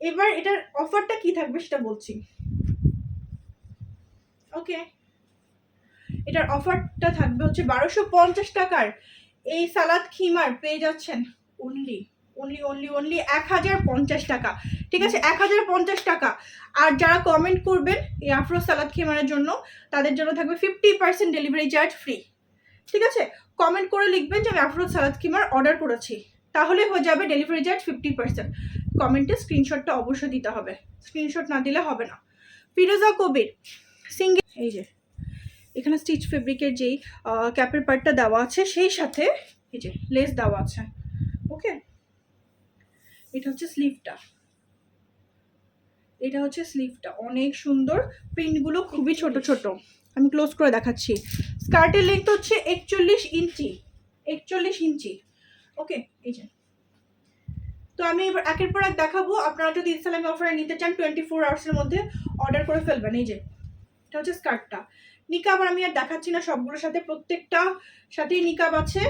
এবার এটার অফারটা কি থাকবে সেটা বলছি। ওকে এটার অফারটা থাকবে হচ্ছে বারোশো পঞ্চাশ টাকার এই সালাদ খিমার পেয়ে যাচ্ছেন অনলি অনলি অনলি অনলি এক হাজার পঞ্চাশ টাকা। ঠিক আছে, এক হাজার পঞ্চাশ টাকা। আর যারা কমেন্ট করবেন এই আফরো সালাদ খিমারের জন্য, তাদের জন্য থাকবে fifty percent delivery charge free ঠিক আছে কমেন্ট করে লিখবেন যে আমি আফরো সালাদ খিমার অর্ডার করেছি। তাহলে হয়ে যাবে ডেলিভারি চার্জ ফিফটি পার্সেন্ট কমেন্টে স্ক্রিনশটটা অবশ্যই দিতে হবে। স্ক্রিনশট না দিলে হবে না। ফিরোজা কবির, সিঙ্গেল এই যে, এখানে স্টিচ ফেব্রিকের যেই ক্যাপের পার্টটা দেওয়া আছে, সেই সাথে এই যে, লেস দেওয়া আছে। ওকে? এটা হচ্ছে স্লিভটা। এটা হচ্ছে স্লিভটা। অনেক সুন্দর। প্রিন্টগুলো খুবই ছোট ছোট। আমি ক্লোজ করে দেখাচ্ছি। স্কার্টের লেন্থ হচ্ছে একচল্লিশ ইঞ্চি। একচল্লিশ ইঞ্চি। ওকে? এই যে। তো আমি এবার একের পর এক দেখাবো। আপনারা যদি ইসলামী অফারে নিতে চান টোয়েন্টি ফোর আওয়ার্সের মধ্যে অর্ডার করে ফেলবেন। এই যে, এটা হচ্ছে স্কার্টটা নিকাব আর আমি আর দেখাচ্ছি না সবগুলোর সাথে, প্রত্যেকটা সাথেই নিকাব আছে।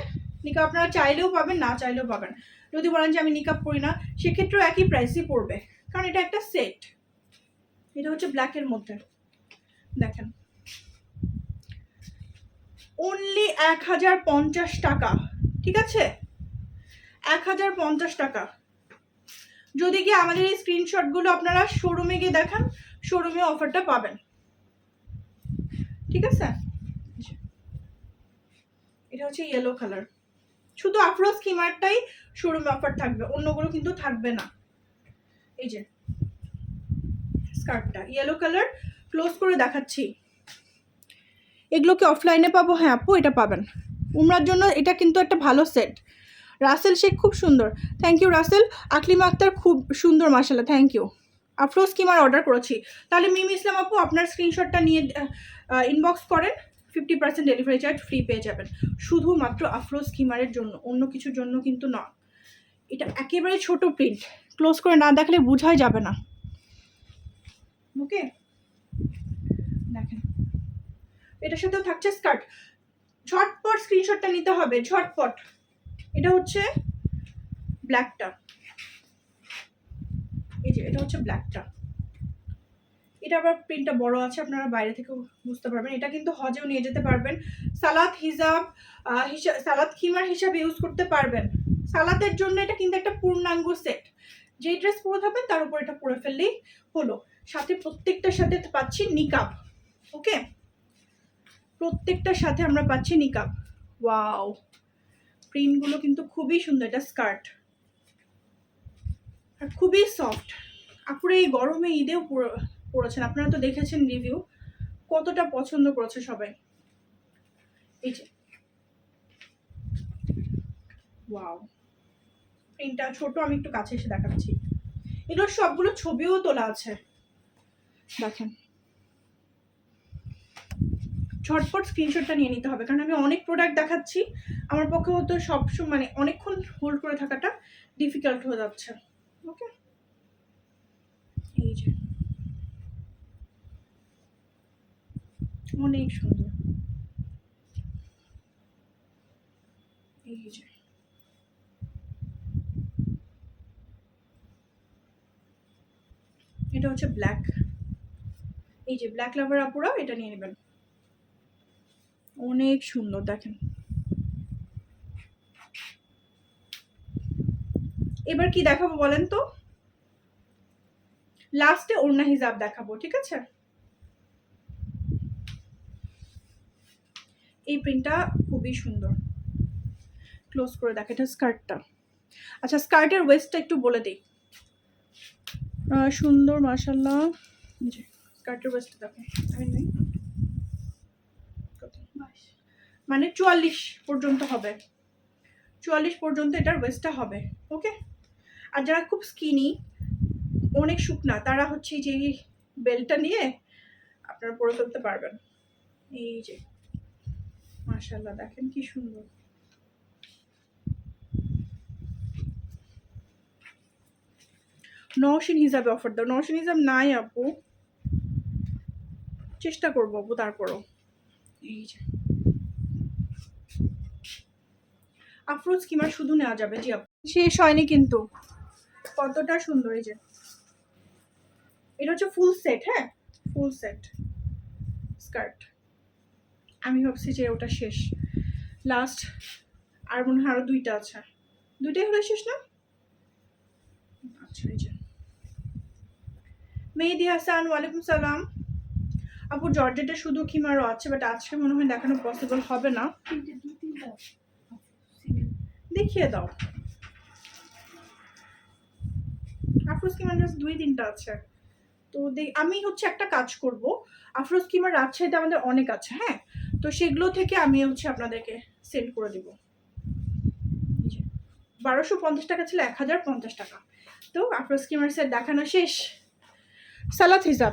নিকাব আপনারা চাইলেও পাবেন, না চাইলেও পাবেন। যদি বলেন যে আমি নিকাব পরি না, সেক্ষেত্রেও একই প্রাইসই পড়বে। কারণ এটা একটা সেট এটা হচ্ছে ব্ল্যাকের মধ্যে। দেখেন। অনলি এক হাজার পঞ্চাশ টাকা। ঠিক আছে? এক হাজার পঞ্চাশ টাকা। যদি কি আমাদের এই স্ক্রিনশটগুলো আপনারা শোরুমে গিয়ে দেখান শোরুমে অফারটা পাবেন। ঠিক আছে? এটা হচ্ছে ইয়েলো কালার শুধু আফরোজ স্কিমারটাই শোরুমে অফার থাকবে, অন্যগুলো কিন্তু থাকবে না। এই যে স্কার্টটা ইয়েলো কালার ক্লোজ করে দেখাচ্ছি। এগুলোকে অফলাইনে পাবো? হ্যাঁ আপু, এটা পাবেন। উমরার জন্য এটা কিন্তু একটা ভালো সেট রাসেল শেখ খুব সুন্দর। Thank you Rasel. Aklima Akter খুব সুন্দর মাসাল্লাহ থ্যাংক ইউ আফরোজ স্কিমার অর্ডার করেছি। তাহলে মিম ইসলাম আপু, আপনার স্ক্রিনশটটা নিয়ে ইনবক্স করেন। Fifty percent delivery charge free পেয়ে যাবেন। শুধুমাত্র আফরোজ কিমারের জন্য, অন্য কিছুর জন্য কিন্তু নয় এটা একেবারে ছোট প্রিন্ট ক্লোজ করে না দেখলে বোঝাই যাবে না। ওকে দেখেন। এটার সাথেও থাকছে স্কার্ট ঝটপট স্ক্রিনশটটা নিতে হবে, ঝটপট। এটা হচ্ছে ব্ল্যাকটা এই যে, এটা হচ্ছে ব্ল্যাকটা এটা আবার প্রিন্টটা বড় আছে, আপনারা বাইরে থেকে বুঝতে পারবেন। এটা কিন্তু হজেও নিয়ে যেতে পারবেন। সালাদ হিসাব সালাদ খিমার হিসাবে ইউজ করতে পারবেন। সালাদের জন্য এটা কিন্তু একটা পূর্ণাঙ্গ সেট যে ড্রেস পরে থাকবেন, তার উপর এটা পরে ফেললেই হলো। সাথে প্রত্যেকটার সাথে পাচ্ছি নিকাব ওকে প্রত্যেকটার সাথে আমরা পাচ্ছি নিকাব ওয়াও প্রিন্টগুলো কিন্তু খুবই সুন্দর, এটা স্কার্ট আর খুবই সফট আপুরে এই গরমে ঈদেও পরেছেন, আপনারা তো দেখেছেন রিভিউ কতটা পছন্দ করেছে সবাই। এই যে। ওয়াও প্রিন্টটা ছোট, আমি একটু কাছে এসে দেখাচ্ছি। এগুলোর সবগুলো ছবিও তোলা আছে। দেখেন। ঝটপট স্ক্রিনশটটা নিয়ে নিতে হবে। কারণ আমি অনেক প্রোডাক্ট দেখাচ্ছি, আমার পক্ষে হয়তো সবসময় মানে অনেকক্ষণ হোল্ড করে থাকাটা ডিফিকাল্ট হয়ে যাচ্ছে। ওকে এই যে। অনেক সুন্দর। এই যে। এটা হচ্ছে ব্ল্যাক এই যে ব্ল্যাক লাভার আপুরা এটা নিয়ে নেবেন। অনেক সুন্দর, দেখেন। এবার কি দেখাবো বলেন তো? লাস্টে ওড়না হিজাব দেখাবো, ঠিক আছে? এই প্রিন্টটা খুবই সুন্দর। ক্লোজ করে দেখ এটা স্কার্টটা আচ্ছা স্কার্টের ওয়েস্টটা একটু বলে দিই। সুন্দর মাশাল্লাহ জি স্কার্টের ওয়েস্টটা দেখো আমি নেই। মানে চুয়াল্লিশ পর্যন্ত হবে। চুয়াল্লিশ পর্যন্ত এটার ওয়েস্টটা হবে ওকে আর যারা খুব স্কিনি অনেক শুকনা, তারা হচ্ছে যে এই বেল্টটা নিয়ে আপনারা পরে ফেলতে পারবেন। এই যে মাশাল্লাহ দেখেন কি সুন্দর। নওশিন হিসাবে অফার দাও। নওশিন হিসাব নাই আপু। চেষ্টা করব আপু, তারপরও। এই যে আফরোজ কিমার শুধু নেওয়া যাবে জি আপু শেষ হয়নি কিন্তু। কতটা সুন্দর এই যে। এটা হচ্ছে ফুল সেট হ্যাঁ? ফুল সেট স্কার্ট আমি ভাবছি যে ওটা শেষ। লাস্ট আর মনে হয় আরও দুইটা আছে। দুইটাই হলে শেষ না? আচ্ছা এই যে। মেহেদি হাসান ওয়ালাইকুম সালাম। আপু জর্জেটে শুধু খিমারও আছে বাট আজকে মনে হয় দেখানো পসিবল হবে না। দেখিয়ে দাও। আফরোজ কিমার জাস্ট দুই তিনটা আছে। তো আমি হচ্ছে একটা কাজ করব। আফরোজ কিমার রাজশাহীতে আমাদের অনেক আছে হ্যাঁ? তো সেগুলো থেকে আমি হচ্ছে আপনাদেরকে সেন্ড করে দিব। বারোশো পঞ্চাশ টাকা ছিল, এক হাজার পঞ্চাশ টাকা। তো আফরোজ কিমার সেট দেখানো শেষ। সালাত হিসাব